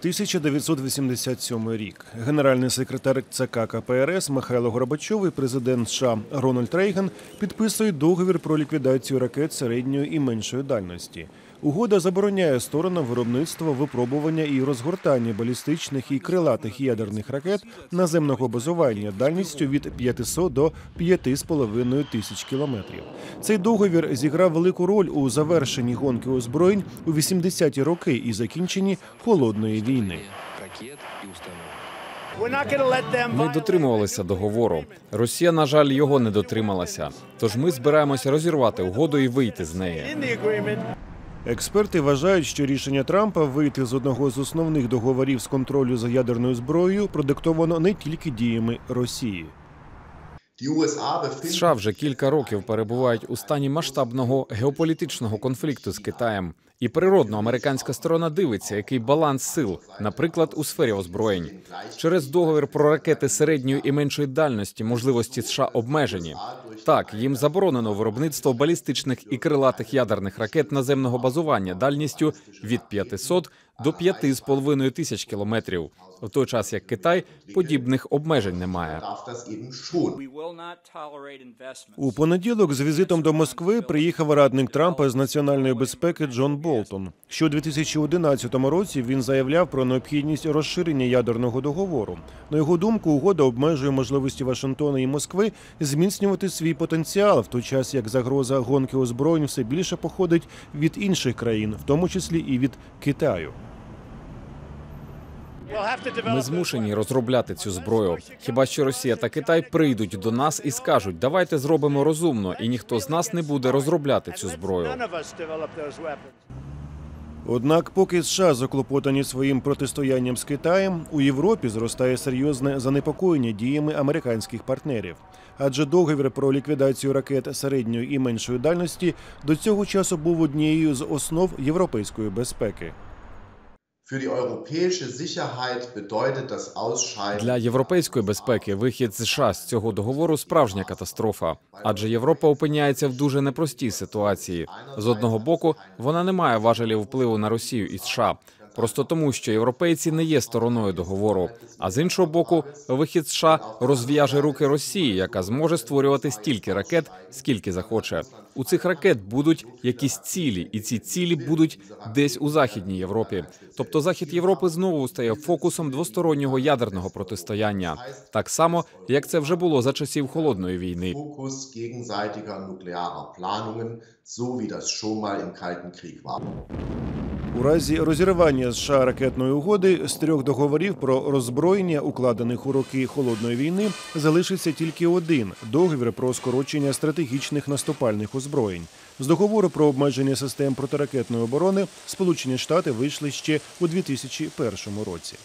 1987 рік. Генеральний секретар ЦК КПРС Михайло Горбачов і президент США Рональд Рейган підписують договір про ліквідацію ракет середньої і меншої дальності. Угода забороняє сторонам виробництво, випробування і розгортання балістичних і крилатих ядерних ракет наземного базування дальністю від 500 до 5,5 тисяч кілометрів. Цей договір зіграв велику роль у завершенні гонки озброєнь у 80-ті роки і закінченні холодної війни. Ракет и установок. We're not going to let them Ми дотримувалися договору. Росія, на жаль, його не дотрималася. Тож ми збираємося розірвати угоду і вийти з неї. Експерти вважають, що рішення Трампа вийти з одного з основних договорів з контролю за ядерною зброєю продиктовано не тільки діями Росії. США вже кілька років перебувають у стані масштабного геополітичного конфлікту з Китаєм. І природно американська сторона дивиться, який баланс сил, наприклад, у сфері озброєнь. Через договір про ракети середньої і меншої дальності можливості США обмежені. Так, їм заборонено виробництво балістичних і крилатих ядерних ракет наземного базування дальністю від 500 до 5,5 тисяч кілометрів. У той час як Китай подібних обмежень не має. У понеділок з візитом до Москви приїхав радник Трампа з національної безпеки Джон Болтон. Що у 2011 році він заявляв про необхідність розширення ядерного договору. На його думку, угода обмежує можливості Вашингтона і Москви зміцнювати свій потенціал, в той час як загроза гонки озброєнь все більше походить від інших країн, в тому числі і від Китаю. Ми змушені розробляти цю зброю. Хіба що Росія та Китай прийдуть до нас і скажуть, давайте зробимо розумно, і ніхто з нас не буде розробляти цю зброю. Однак, поки США заклопотані своїм протистоянням з Китаєм, у Європі зростає серйозне занепокоєння діями американських партнерів. Адже договір про ліквідацію ракет середньої і меншої дальності до цього часу був однією з основ європейської безпеки. Для європейської безпеки вихід США з цього договору справжня катастрофа, адже Європа опиняється в дуже непростій ситуації. З одного боку, вона не має важелів впливу на Росію і США. Просто тому, що європейці не є стороною договору. А з іншого боку, вихід США розв'яже руки Росії, яка зможе створювати стільки ракет, скільки захоче. У цих ракет будуть якісь цілі, і ці цілі будуть десь у західній Європі. Тобто захід Європи знову стає фокусом двостороннього ядерного протистояння, так само як це вже було за часів холодної війни. So wie das schon mal im Kalten Krieg war. У разі розірвання США ракетної угоди з трьох договорів про роззброєння, укладених у роки холодної війни, залишиться тільки один договір про скорочення стратегічних наступальних озброєнь. З договору про обмеження систем протиракетної оборони Сполучені Штати вийшли ще у 2001 році.